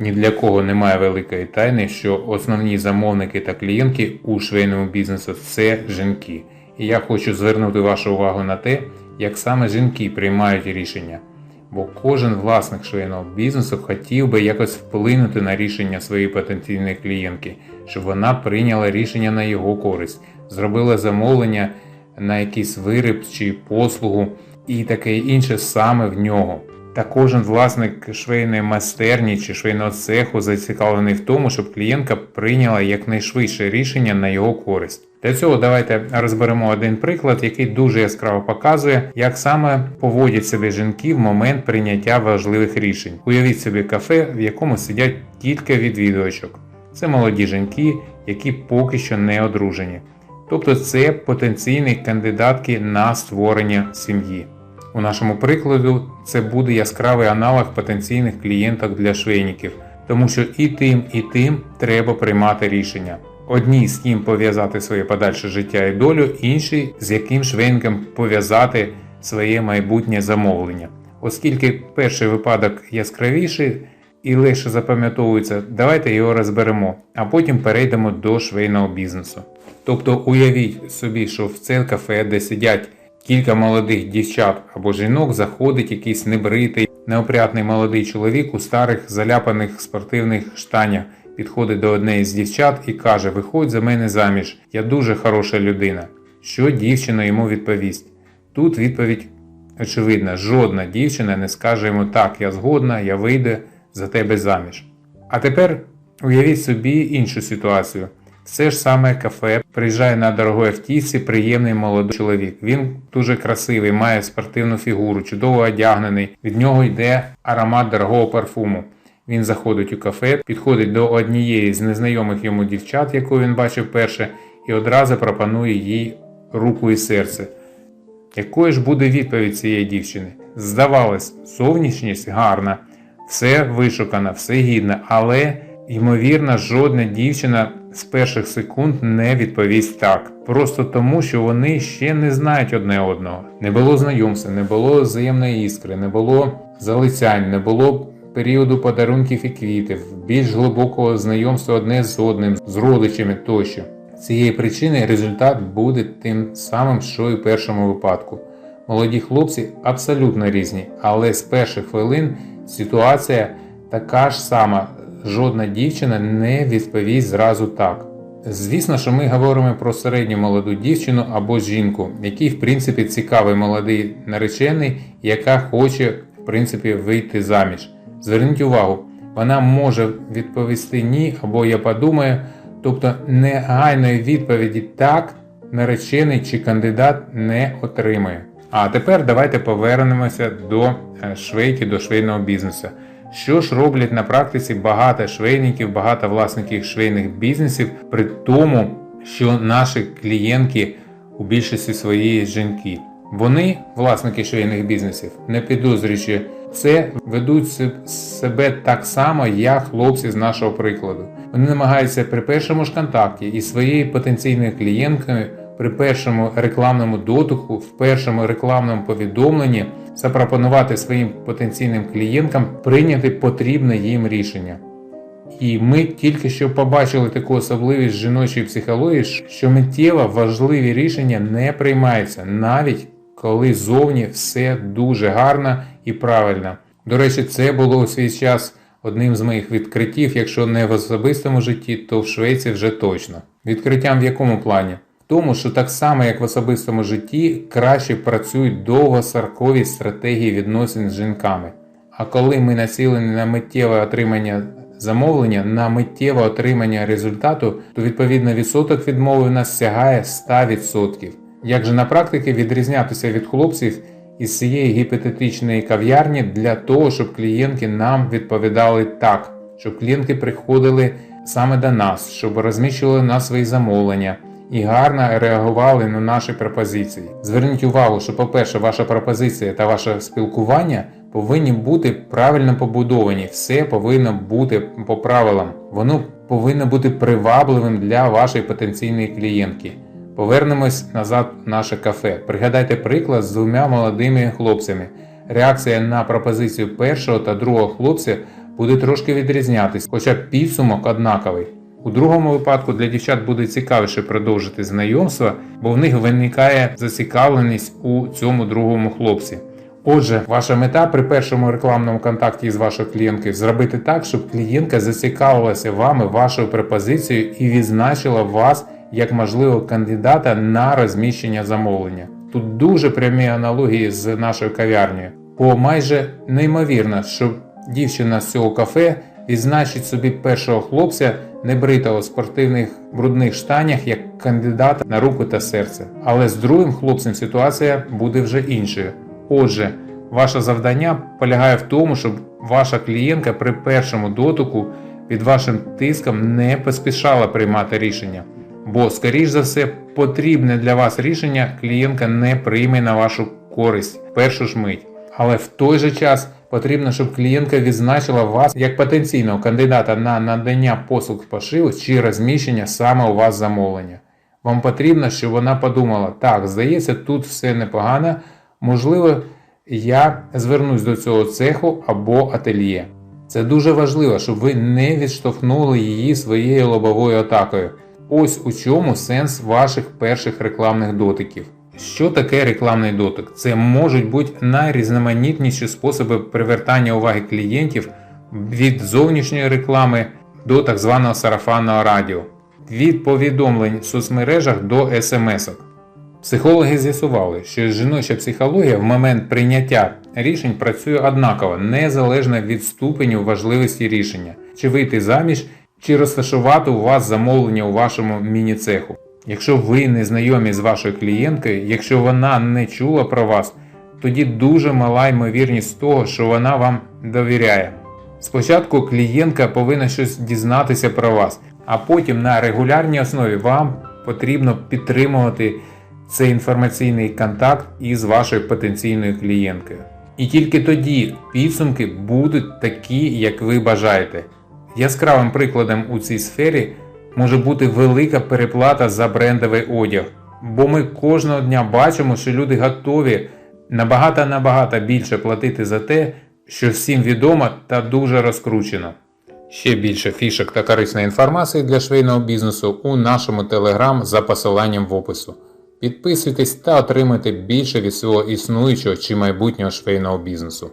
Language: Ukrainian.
Ні для кого немає великої тайни, що основні замовники та клієнтки у швейному бізнесу це жінки. І я хочу звернути вашу увагу на те, як саме жінки приймають рішення. Бо кожен власник швейного бізнесу хотів би якось вплинути на рішення своєї потенційної клієнтки, щоб вона прийняла рішення на його користь, зробила замовлення на якийсь виріб чи послугу і таке інше саме в нього. Та кожен власник швейної майстерні чи швейного цеху зацікавлений в тому, щоб клієнтка прийняла якнайшвидше рішення на його користь. Для цього давайте розберемо один приклад, який дуже яскраво показує, як саме поводять себе жінки в момент прийняття важливих рішень. Уявіть собі кафе, в якому сидять кілька відвідувачок. Це молоді жінки, які поки що не одружені. Тобто це потенційні кандидатки на створення сім'ї. У нашому прикладу це буде яскравий аналог потенційних клієнток для швейників, тому що і тим, і тим треба приймати рішення. Одні з ким пов'язати своє подальше життя і долю, інші з яким швейником пов'язати своє майбутнє замовлення. Оскільки перший випадок яскравіший і легше запам'ятовується, давайте його розберемо, а потім перейдемо до швейного бізнесу. Тобто уявіть собі, що в це кафе, де сидять кілька молодих дівчат або жінок, заходить якийсь небритий, неопрятний молодий чоловік у старих заляпаних спортивних штанях, підходить до однієї з дівчат і каже: Виходь за мене заміж, я дуже хороша людина. Що дівчина йому відповість? Тут відповідь очевидна: жодна дівчина не скаже йому так, я згодна, я вийду за тебе заміж. А тепер уявіть собі іншу ситуацію. Це ж саме кафе приїжджає на дорогой автівці приємний молодий чоловік. Він дуже красивий, має спортивну фігуру, чудово одягнений. Від нього йде аромат дорогого парфуму. Він заходить у кафе, підходить до однієї з незнайомих йому дівчат, яку він бачив перше, і одразу пропонує їй руку і серце. Якою ж буде відповідь цієї дівчини? Здавалось, зовнішність гарна, все вишукано, все гідно, але, ймовірно, жодна дівчина з перших секунд не відповість так. Просто тому, що вони ще не знають одне одного. Не було знайомства, не було взаємної іскри, не було залицянь, не було періоду подарунків і квітів, більш глибокого знайомства одне з одним, з родичами тощо. Цієї причини результат буде тим самим, що і в першому випадку. Молоді хлопці абсолютно різні, але з перших хвилин ситуація така ж сама. Жодна дівчина не відповість зразу так. Звісно, що ми говоримо про середню молоду дівчину або жінку, який, в принципі, цікавий молодий наречений, яка хоче, в принципі, вийти заміж. Зверніть увагу, вона може відповісти ні або я подумаю, тобто негайної відповіді так наречений чи кандидат не отримає. А тепер давайте повернемося до е, швейки, до швейного бізнесу. Що ж роблять на практиці багато швейників, багато власників швейних бізнесів, при тому, що наші клієнтки у більшості своєї жінки. Вони, власники швейних бізнесів, не підозрюючи це, ведуть себе так само, як хлопці з нашого прикладу. Вони намагаються при першому ж контакті із своєю потенційною клієнткою, при першому рекламному дотику, в першому рекламному повідомленні запропонувати своїм потенційним клієнткам прийняти потрібне їм рішення. І ми тільки що побачили таку особливість жіночої психології, що миттєво важливі рішення не приймаються, навіть коли зовні все дуже гарно і правильно. До речі, це було у свій час одним з моїх відкриттів, якщо не в особистому житті, то в Швеції вже точно. Відкриттям в якому плані? Тому, що так само, як в особистому житті, краще працюють довгосаркові стратегії відносин з жінками. А коли ми націлені на миттєве отримання замовлення, на миттєве отримання результату, то відповідно відсоток відмови у нас сягає 100%. Як же на практиці відрізнятися від хлопців із цієї гіпотетичної кав'ярні для того, щоб клієнтки нам відповідали так, щоб клієнтки приходили саме до нас, щоб розміщували на свої замовлення і гарно реагували на наші пропозиції. Зверніть увагу, що, по-перше, ваша пропозиція та ваше спілкування повинні бути правильно побудовані, все повинно бути по правилам. Воно повинно бути привабливим для вашої потенційної клієнтки. Повернемось назад в наше кафе. Пригадайте приклад з двома молодими хлопцями. Реакція на пропозицію першого та другого хлопця буде трошки відрізнятись, хоча підсумок однаковий. У другому випадку для дівчат буде цікавіше продовжити знайомство, бо в них виникає зацікавленість у цьому другому хлопці. Отже, ваша мета при першому рекламному контакті з вашою клієнткою зробити так, щоб клієнтка зацікавилася вами, вашою пропозицією і відзначила вас як можливого кандидата на розміщення замовлення. Тут дуже прямі аналогії з нашою кав'ярнею, бо майже неймовірно, що дівчина з цього кафе відзначить собі першого хлопця небритого в спортивних брудних штанях як кандидата на руку та серце. Але з другим хлопцем ситуація буде вже іншою. Отже, ваше завдання полягає в тому, щоб ваша клієнтка при першому дотику під вашим тиском не поспішала приймати рішення. Бо, скоріш за все, потрібне для вас рішення клієнтка не прийме на вашу користь першу ж мить. Але в той же час потрібно, щоб клієнтка відзначила вас як потенційного кандидата на надання послуг пошиву чи розміщення саме у вас замовлення. Вам потрібно, щоб вона подумала, так, здається, тут все непогано, можливо, я звернусь до цього цеху або ательє. Це дуже важливо, щоб ви не відштовхнули її своєю лобовою атакою. Ось у чому сенс ваших перших рекламних дотиків. Що таке рекламний дотик? Це можуть бути найрізноманітніші способи привертання уваги клієнтів від зовнішньої реклами до так званого сарафанного радіо, від повідомлень в соцмережах до смс-ок. Психологи з'ясували, що жіноча психологія в момент прийняття рішень працює однаково, незалежно від ступеню важливості рішення, чи вийти заміж, чи розташувати у вас замовлення у вашому міні-цеху. Якщо ви не знайомі з вашою клієнткою, якщо вона не чула про вас, тоді дуже мала ймовірність того, що вона вам довіряє. Спочатку клієнтка повинна щось дізнатися про вас, а потім на регулярній основі вам потрібно підтримувати цей інформаційний контакт із вашою потенційною клієнткою. І тільки тоді підсумки будуть такі, як ви бажаєте. Яскравим прикладом у цій сфері може бути велика переплата за брендовий одяг, бо ми кожного дня бачимо, що люди готові набагато-набагато більше платити за те, що всім відомо та дуже розкручено. Ще більше фішок та корисної інформації для швейного бізнесу у нашому телеграм за посиланням в опису. Підписуйтесь та отримайте більше від свого існуючого чи майбутнього швейного бізнесу.